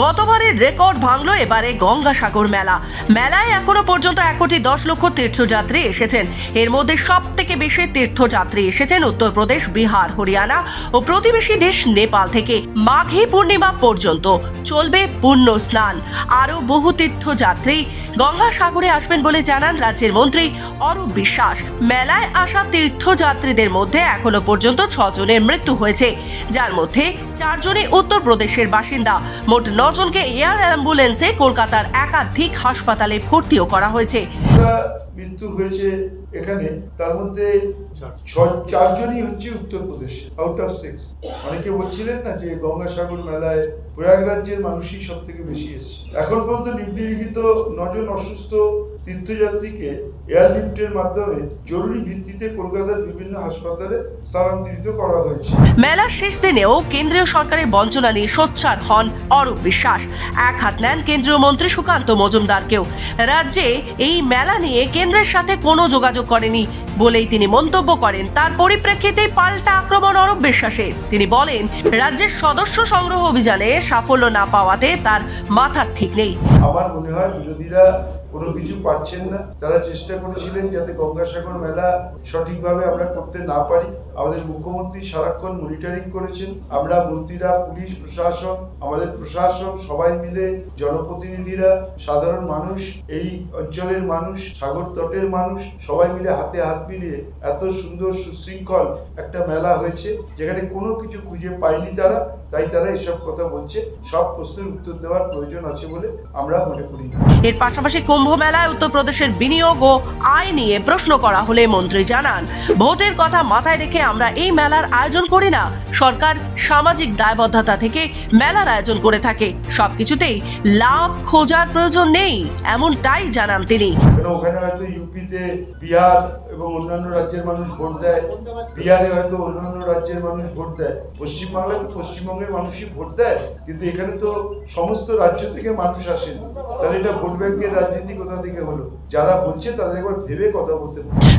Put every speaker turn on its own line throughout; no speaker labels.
গতবারের রেকর্ড ভাঙলো এবারে গঙ্গাসাগর মেলা। মেলায় এখনও পর্যন্ত এক কোটি দশ লক্ষ তীর্থযাত্রী এসেছেন। এর মধ্যে সব থেকে বেশি তীর্থযাত্রী এসেছেন উত্তরপ্রদেশ, বিহার, হরিয়ানা ও প্রতিবেশী দেশ নেপাল থেকে। মাঘী পূর্ণিমা পর্যন্ত চলবে পূর্ণ স্নান। আরও বহু তীর্থযাত্রী গঙ্গাসাগরে আসবেন বলে জানান রাজ্যের মন্ত্রী অরূপ বিশ্বাস। মেলায় আসা তীর্থযাত্রীদের মধ্যে এখনও পর্যন্ত ছজনের মৃত্যু হয়েছে। যার মধ্যে চারজনই উত্তরপ্রদেশের বাসিন্দা। মোট নজনকে এয়ার অ্যাম্বুলেন্সে কলকাতার একাধিক হাসপাতালে ভর্তিও করা হয়েছে।
মৃত্যু হয়েছে এখানে, তার মধ্যে চারজনই হচ্ছে উত্তরপ্রদেশ আউট অফ সিক্স অনেকে বলছিলেন না যে গঙ্গাসাগর মেলায় প্রয়াগরাজ্যের মানুষই সব থেকে বেশি এসছে। এখন পর্যন্ত নিম্নলিখিত নজন অসুস্থ তীর্থযাত্রীকে এয়ারলিফটের মাধ্যমে জরুরি ভিত্তিতে কলকাতার বিভিন্ন হাসপাতালে স্থানান্তরিত করা হয়েছে।
মেলার শেষ দিনেও কেন্দ্রীয় সরকারের বঞ্চনা নিয়ে সোচ্চার হন অরূপ বিশ্বাস। এক হাত নেন কেন্দ্রীয় মন্ত্রী সুকান্ত মজুমদারকেও। রাজ্যে এই মেলা নিয়ে কেন্দ্রের সাথে কোনো যোগাযোগ করেনি বলেই তিনি মন্তব্য করেন। তার পরিপ্রেক্ষিতে পাল্টা আক্রমণ অরূপ বিশ্বাসের। তিনি বলেন, রাজ্যের সদস্য সংগ্রহ অভিযানে সাফল্য না পাওয়াতে তার মাথার ঠিক নেই।
আমার মনে হয় বিরোধীরা কোনো কিছু পারছেন না। তারা চেষ্টা করেছিলেন যাতে গঙ্গাসাগর মেলা সঠিকভাবে আমরা করতে না পারি। আমাদের মুখ্যমন্ত্রী সারাক্ষণ মনিটরিং করেছেন। আমরা মন্ত্রীরা পুলিশ, প্রশাসন, আমাদের প্রশাসন সবাই মিলে, জনপ্রতিনিধিরা, সাধারণ মানুষ, এই অঞ্চলের মানুষ, সাগর তটের মানুষ সবাই মিলে হাতে হাত মিলিয়ে এত সুন্দর সুশৃঙ্খল একটা মেলা হয়েছে যেখানে কোনো কিছু খুঁজে পায়নি তারা তাই তারা এসব কথা বলছে। সব প্রশ্নের উত্তর দেওয়ার প্রয়োজন আছে বলে আমরা মনে করি
এর পাশাপাশি কুম্ভ মেলায় উত্তরপ্রদেশের বিনিয়োগ ও আয় নিয়ে প্রশ্ন করা হলে মন্ত্রী জানান ভোটের কথা মাথায় রেখে আমরা এই মেলার আয়োজন করি না। সরকার সামাজিক দায়বদ্ধতা থেকে মেলার আয়োজন করে থাকে। সবকিছুতেই লাভ খোঁজার প্রয়োজন নেই এমনটাই জানান তিনি।
ওখানে হয়তো ইউপিতে বিহার এবং অন্যান্য রাজ্যের মানুষ ভোট দেয়। বিহারে হয়তো অন্যান্য রাজ্যের মানুষ ভোট দেয়। পশ্চিমবাংলায় তো পশ্চিমবঙ্গের মানুষই ভোট দেয়। কিন্তু এখানে তো সমস্ত রাজ্য থেকে মানুষ আসেন। তাহলে এটা ভোট ব্যাংকের রাজনীতি কোথা থেকে হলো? যারা বলছে তাদের একবার ভেবে কথা বলতে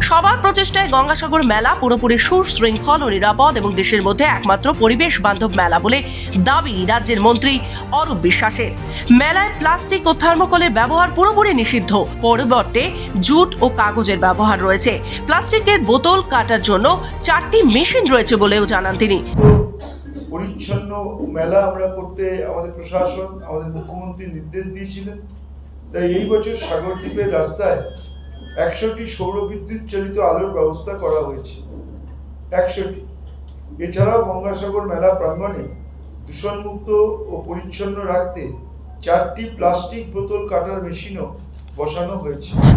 সবার প্রচেষ্টায় গঙ্গাসাগর মেলা পুরোপুরি সুশৃঙ্খল ও নিরাপদ এবং দেশের মধ্যে একমাত্র পরিবেশ বান্ধব মেলা বলে দাবি রাজ্যের মন্ত্রী অরূপ বিশ্বাসের। মেলায় প্লাস্টিক ও থার্মোকলের ব্যবহার পুরোপুরি নিষিদ্ধ। পরিবর্তে জুট ও কাগজের ব্যবহার রয়েছে। প্লাস্টিকের বোতল কাটার জন্য চারটি মেশিন রয়েছে বলেও জানান তিনি।
পরিচ্ছন্ন মেলা আমরা করতে আমাদের প্রশাসন, আমাদের মুখ্যমন্ত্রী নির্দেশ দিয়েছিলেন। তাই এই বছর সাগরদ্বীপের রাস্তায় একশোটি সৌর বিদ্যুৎ চালিত আলোর ব্যবস্থা করা হয়েছে। একশোটি। এছাড়াও গঙ্গাসাগর মেলা প্রাঙ্গণে দূষণমুক্ত ও পরিচ্ছন্ন রাখতে চারটি প্লাস্টিক বোতল কাটার মেশিনও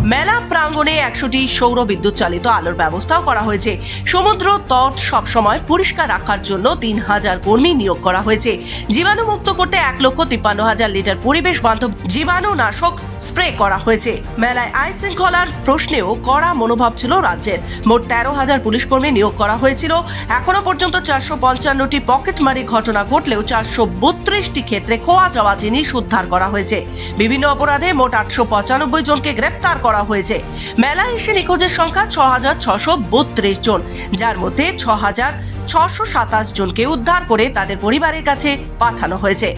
মেলা প্রাঙ্গণে একশোটি সৌর বিদ্যুৎ চালিত আলোর ব্যবস্থাও করা হয়েছে। সমুদ্র তট সবসময় পরিষ্কার রাখার জন্য তিন হাজার কর্মী নিয়োগ করা হয়েছে। জীবাণু মুক্ত করতে এক লক্ষ তিপ্পান্ন হাজার লিটার পরিবেশ বান্ধব জীবাণুনাশক স্প্রে করা হয়েছে। মেলায় আইন শৃঙ্খলার প্রশ্নেও কড়া মনোভাব ছিল রাজ্যের। মোট তেরো হাজার পুলিশ কর্মী নিয়োগ করা হয়েছিল। এখনও পর্যন্ত চারশো পঞ্চান্নটি পকেটমারি ঘটনা ঘটলেও চারশো বত্রিশটি ক্ষেত্রে খোয়া যাওয়া জিনিস উদ্ধার করা হয়েছে। বিভিন্ন অপরাধে মোট আটশো পঁচানব্বই জনকে গ্রেফতার করা হয়েছে। মেলায় এসে নিখোঁজের সংখ্যা ছ হাজার ছশো বত্রিশ জন, যার মধ্যে ছ হাজার ছশো সাতাশ জনকে উদ্ধার করে তাদের পরিবারের কাছে পাঠানো হয়েছে।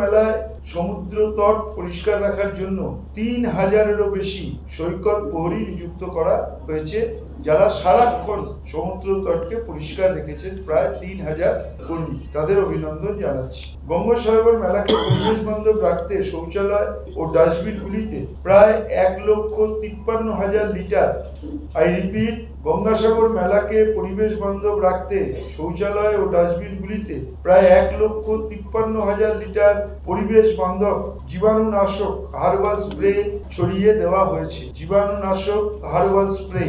মেলায় সমুদ্র তট পরিষ্কার রাখার জন্য তিন হাজারেরও বেশি সৈকত প্রহরী নিযুক্ত করা হয়েছে। যারা সারাক্ষণ সমুদ্র তটকে পরিষ্কার রেখেছেন, প্রায় তিন হাজার কর্মী। তাদের অভিনন্দন জানাচ্ছি। গঙ্গাসাগর মেলাকে পরিবেশ বান্ধব রাখতে শৌচালয় ও ডাস্টবিনগুলিতে প্রায় এক লক্ষ তিপ্পান্ন হাজার লিটার আই রিপিট গঙ্গাসাগর মেলাকে পরিবেশ বান্ধব রাখতে শৌচালয় ও ডাস্টবিনগুলিতে প্রায় এক লক্ষ তিপ্পান্ন হাজার লিটার পরিবেশ বান্ধব জীবাণুনাশক হার্বাল স্প্রে ছড়িয়ে দেওয়া হয়েছে। জীবাণুনাশক হার্বাল স্প্রে।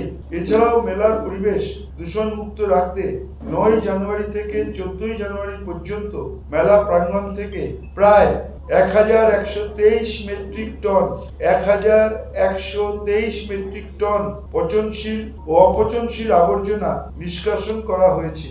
এছাড়াও মেলার পরিবেশ দূষণমুক্ত রাখতে নয় জানুয়ারি থেকে চোদ্দই জানুয়ারি পর্যন্ত মেলা প্রাঙ্গণ থেকে প্রায় এক হাজার একশো তেইশ মেট্রিক টন এক হাজার একশো তেইশ মেট্রিক টন পচনশীল ও অপচনশীল আবর্জনা নিষ্কাশন করা হয়েছে।